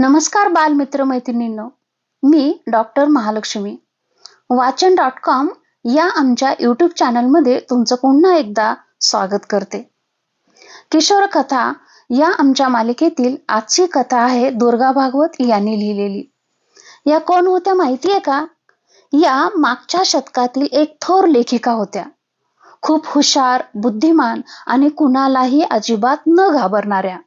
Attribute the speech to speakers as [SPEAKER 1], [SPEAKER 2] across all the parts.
[SPEAKER 1] नमस्कार बालमित्र मैत्रिणींनो मी डॉक्टर महालक्ष्मी. वाचन डॉट कॉम या आमच्या यूट्यूब चॅनलमध्ये तुमचं पुन्हा एकदा स्वागत करते. किशोर कथा या आमच्या मालिकेतील आजची कथा आहे दुर्गा भागवत यांनी लिहिलेली. या कोण होत्या माहिती आहे का? या मागच्या शतकातील एक थोर लेखिका होत्या. खूप हुशार बुद्धिमान आणि कुणालाही अजिबात न घाबरणाऱ्या.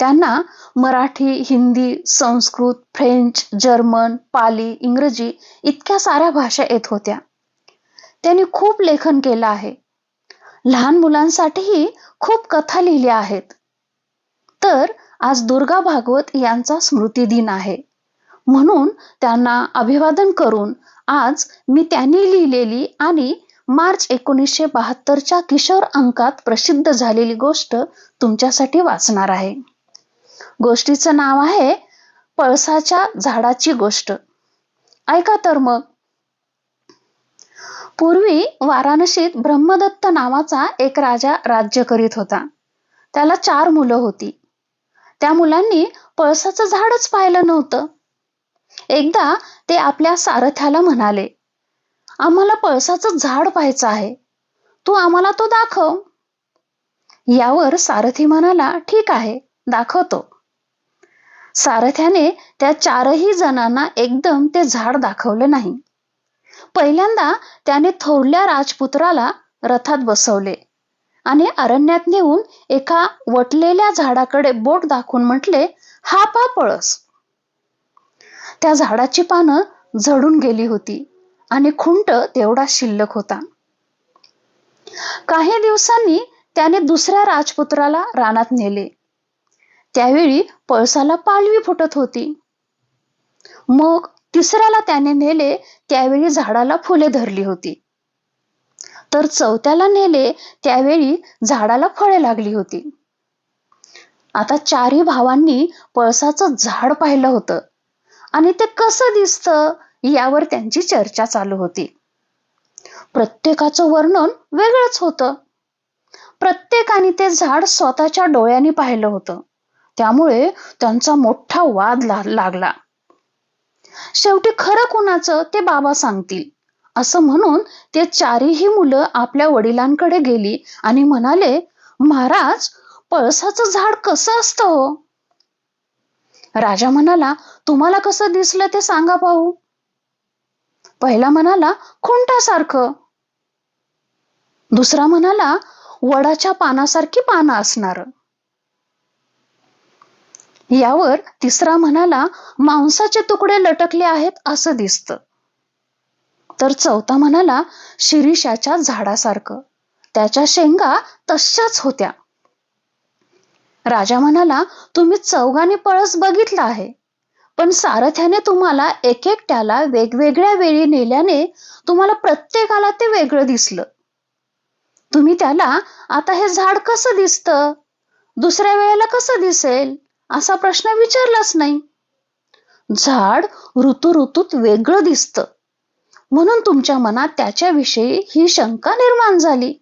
[SPEAKER 1] त्यांना मराठी हिंदी संस्कृत फ्रेंच जर्मन पाली इंग्रजी इतक्या साऱ्या भाषा येत होत्या. त्यांनी खूप लेखन केलं आहे. लहान मुलांसाठीही खूप कथा लिहिल्या आहेत. तर आज दुर्गा भागवत यांचा स्मृती दिन आहे. म्हणून त्यांना अभिवादन करून आज मी त्यांनी लिहिलेली आणि मार्च एकोणीसशे बहात्तरच्या किशोर अंकात प्रसिद्ध झालेली गोष्ट तुमच्यासाठी वाचणार आहे. गोष्टीचं नाव आहे पळसाच्या झाडाची गोष्ट. ऐका तर मग. पूर्वी वाराणसीत ब्रह्मदत्त नावाचा एक राजा राज्य करीत होता. त्याला चार मुलं होती. त्या मुलांनी पळसाचं झाडच पाहिलं नव्हतं. एकदा ते आपल्या सारथ्याला म्हणाले आम्हाला पळसाचं झाड पाहायचं आहे. तू आम्हाला तो दाखव. यावर सारथी म्हणाला ठीक आहे दाखवतो. सारथ्याने त्या चारही जणांना एकदम ते झाड दाखवले नाही. पहिल्यांदा त्याने थोरल्या राजपुत्राला रथात बसवले आणि अरण्यात नेऊन एका वटलेल्या झाडाकडे बोट दाखवून म्हटले हा पा पळस. त्या झाडाची पानं झडून गेली होती आणि खुंट तेवढा शिल्लक होता. काही दिवसांनी त्याने दुसऱ्या राजपुत्राला रानात नेले. त्यावेळी पळसाला पालवी फुटत होती. मग तिसऱ्याला त्याने नेले त्यावेळी झाडाला फुले धरली होती. तर चौथ्याला नेले त्यावेळी झाडाला फळे लागली होती. आता चारही भावांनी पळसाचं झाड पाहिलं होतं. आणि ते कसं दिसतं यावर त्यांची चर्चा चालू होती. प्रत्येकाचं वर्णन वेगळंच होतं. प्रत्येकाने ते झाड स्वतःच्या डोळ्यांनी पाहिलं होतं. त्यामुळे त्यांचा मोठा वाद लागला. शेवटी खरं कुणाचं ते बाबा सांगतील. असं म्हणून ते चारही मुलं आपल्या वडिलांकडे गेली आणि म्हणाले महाराज पळसाचं झाड कसं असतं हो? राजा म्हणाला तुम्हाला कसं दिसलं ते सांगा पाहू. पहिला म्हणाला खुंटासारखं. दुसरा म्हणाला वडाच्या पानासारखी पानं असणार. यावर तिसरा म्हणाला मांसाचे तुकडे लटकले आहेत असं दिसतं. तर चौथा म्हणाला शिरीषाच्या झाडासारखं. त्याच्या शेंगा तशाच होत्या. राजा म्हणाला तुम्ही चौघांनी पळस बघितला आहे. पण सारथ्याने तुम्हाला एक एकट्याला वेगवेगळ्या वेळी नेल्याने तुम्हाला प्रत्येकाला ते वेगळं दिसलं. तुम्ही त्याला आता हे झाड कसं दिसतं? दुसऱ्या वेळेला कसं दिसेल? असा प्रश्न विचारलाच नाही. झाड ऋतू ऋतूत वेगळं दिसतं. म्हणून तुमच्या मनात त्याच्याविषयी ही शंका निर्माण झाली.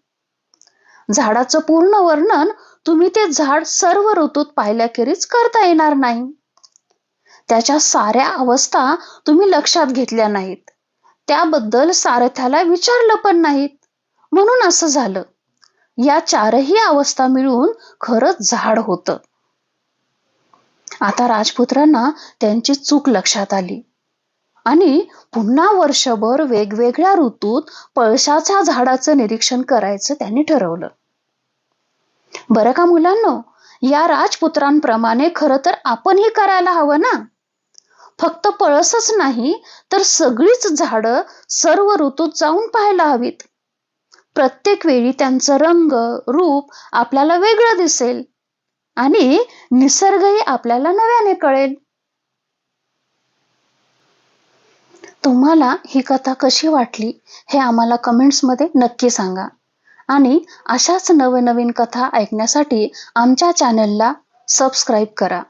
[SPEAKER 1] झाडाचं पूर्ण वर्णन तुम्ही ते झाड सर्व ऋतूत पाहिल्याखेरीज करता येणार नाही. त्याच्या साऱ्या अवस्था तुम्ही लक्षात घेतल्या नाहीत. त्याबद्दल सारथ्याला विचारलं पण नाहीत. म्हणून असं झालं. या चारही अवस्था मिळून खरंच झाड होतं. आता राजपुत्रांना त्यांची चूक लक्षात आली. आणि पुन्हा वर्षभर वेगवेगळ्या ऋतूत पळसाच्या झाडाचं निरीक्षण करायचं त्यांनी ठरवलं. बरं का मुलांनो? या राजपुत्रांप्रमाणे खरं तर आपणही करायला हवं ना? फक्त पळसच नाही तर सगळीच झाडं सर्व ऋतूत जाऊन पाहायला हवीत. प्रत्येक वेळी त्यांचं रंग रूप आपल्याला वेगळं दिसेल. आणि निसर्गही आपल्याला नव्याने कळेल. तुम्हाला ही कथा कशी वाटली हे आम्हाला कमेंट्समध्ये नक्की सांगा. आणि अशाच नवनवीन कथा ऐकण्यासाठी आमच्या चॅनलला सबस्क्राईब करा.